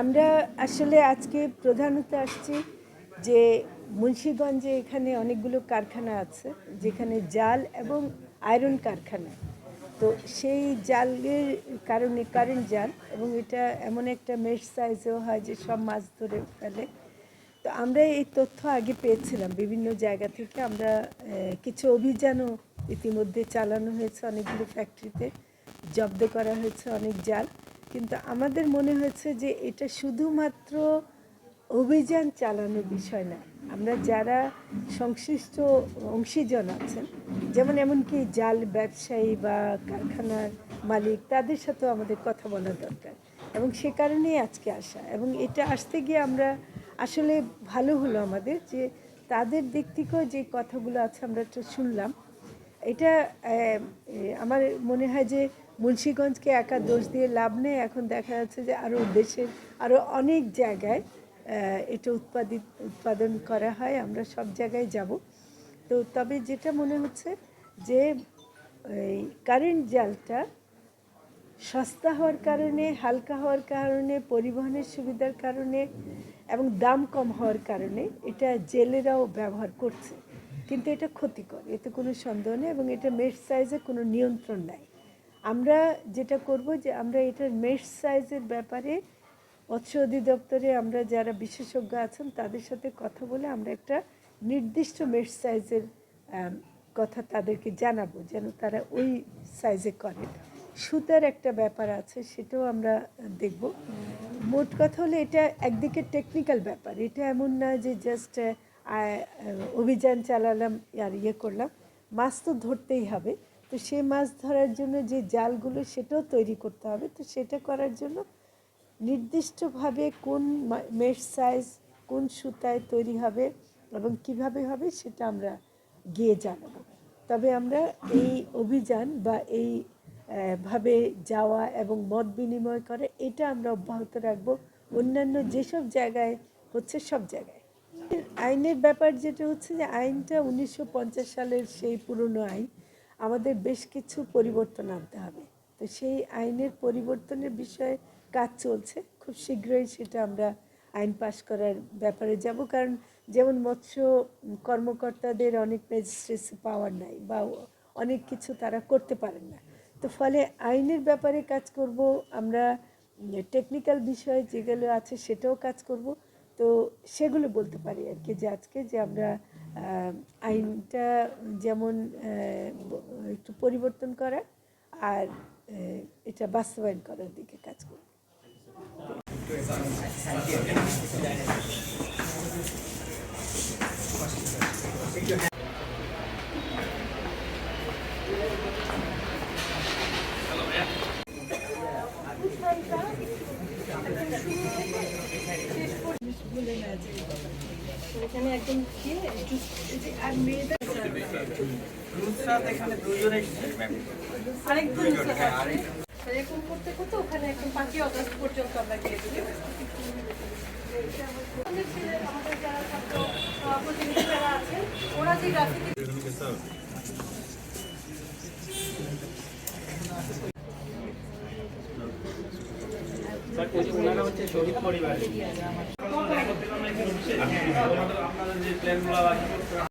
আমরা আসলে আজকে প্রধানত আসছি যে মুন্সীগঞ্জে এখানে অনেকগুলো কারখানা আছে, যেখানে জাল এবং আয়রন কারখানা। তো সেই জালের কারণে কারেন্ট জাল এবং এটা এমন একটা মেশ সাইজেও হয় যে সব মাছ ধরে ফেলে। তো আমরা এই তথ্য আগে পেয়েছিলাম বিভিন্ন জায়গা থেকে। আমরা কিছু অভিযানও ইতিমধ্যে চালানো হয়েছে, অনেকগুলো ফ্যাক্টরিতে জব্দ করা হয়েছে অনেক জাল। কিন্তু আমাদের মনে হয়েছে যে এটা শুধুমাত্র অভিযান চালানোর বিষয় না। আমরা যারা সংশ্লিষ্ট অংশীজন আছেন, যেমন এমনকি জাল ব্যবসায়ী বা কারখানার মালিক, তাদের সাথেও আমাদের কথা বলা দরকার এবং সে কারণেই আজকে আসা এবং এটা আসতে গিয়ে আমরা আসলে ভালো হলো আমাদের যে তাদের দিক থেকেও যে কথাগুলো আছে আমরা একটু শুনলাম। এটা আমার মনে হয় যে মুন্সীগঞ্জকে একা দোষ দিয়ে লাভ নেই। এখন দেখা যাচ্ছে যে আরও দেশের আরও অনেক জায়গায় এটা উৎপাদিত, উৎপাদন করা হয়। আমরা সব জায়গায় যাব। তো তবে যেটা মনে হচ্ছে যে, এই কারেন্ট জালটা সস্তা হওয়ার কারণে, হালকা হওয়ার কারণে, পরিবহনের সুবিধার কারণে এবং দাম কম হওয়ার কারণে এটা জেলেরাও ব্যবহার করছে। কিন্তু এটা ক্ষতিকর, এতে কোনো সন্দেহ নেই এবং এটা মেশ সাইজে কোনো নিয়ন্ত্রণ নাই। আমরা যেটা করব যে আমরা এটার মেশ সাইজের ব্যাপারে মৎস্য অধিদপ্তরে আমরা যারা বিশেষজ্ঞ আছেন, তাদের সাথে কথা বলে আমরা একটা নির্দিষ্ট মেশ সাইজের কথা তাদেরকে জানাব, যেন তারা ওই সাইজে করে। সুতার একটা ব্যাপার আছে, সেটাও আমরা দেখব। মোট কথা হলো এটা একদিকে টেকনিক্যাল ব্যাপার। এটা এমন না যে জাস্ট অভিযান চালালাম আর ইয়ে করলাম। মাছ তো ধরতেই হবে। তো সে মাছ ধরার জন্য যে জালগুলো সেটাও তৈরি করতে হবে। তো সেটা করার জন্য নির্দিষ্টভাবে কোন মেশ সাইজ, কোন সুতায় তৈরি হবে এবং কীভাবে হবে সেটা আমরা গিয়ে জানাব। তবে আমরা এই অভিযান বা এই ভাবে যাওয়া এবং মত বিনিময় করে এটা আমরা অব্যাহত রাখব অন্যান্য যেসব জায়গায় হচ্ছে সব জায়গায়। আইনের ব্যাপার যেটা হচ্ছে যে আইনটা উনিশশো পঞ্চাশ সালের সেই পুরনো আইন আমাদের বেশ কিছু পরিবর্তন আনতে হবে। তো সেই আইনের পরিবর্তনের বিষয়ে কাজ চলছে। খুব শীঘ্রই সেটা আমরা আইন পাশ করার ব্যাপারে যাব। কারণ যেমন মৎস্য কর্মকর্তাদের অনেক ম্যাজিস্ট্রেসি পাওয়ার নাই বা অনেক কিছু তারা করতে পারেন না। তো ফলে আইনের ব্যাপারে কাজ করব, আমরা টেকনিক্যাল বিষয় যেগুলো আছে সেটাও কাজ করব। তো সেগুলো বলতে পারি আর কি যে আজকে যে আমরা আইনটা যেমন একটু পরিবর্তন করা আর এটা বাস্তবায়ন করার দিকে কাজ করি না যে এখানে একদম গিয়ে একটু এই যে আর মেয়েদের আরেকটু এরকম করতে করতে ওখানে একদম পাঁচই অগস্ট পর্যন্ত আমরা গিয়ে আমাদের ছেলে- আমাদের যারা ছাত্র প্রতিনিধি যারা আছেন ওরা যে গ্রাফিতি আপনাদের যে প্ল্যানগুলো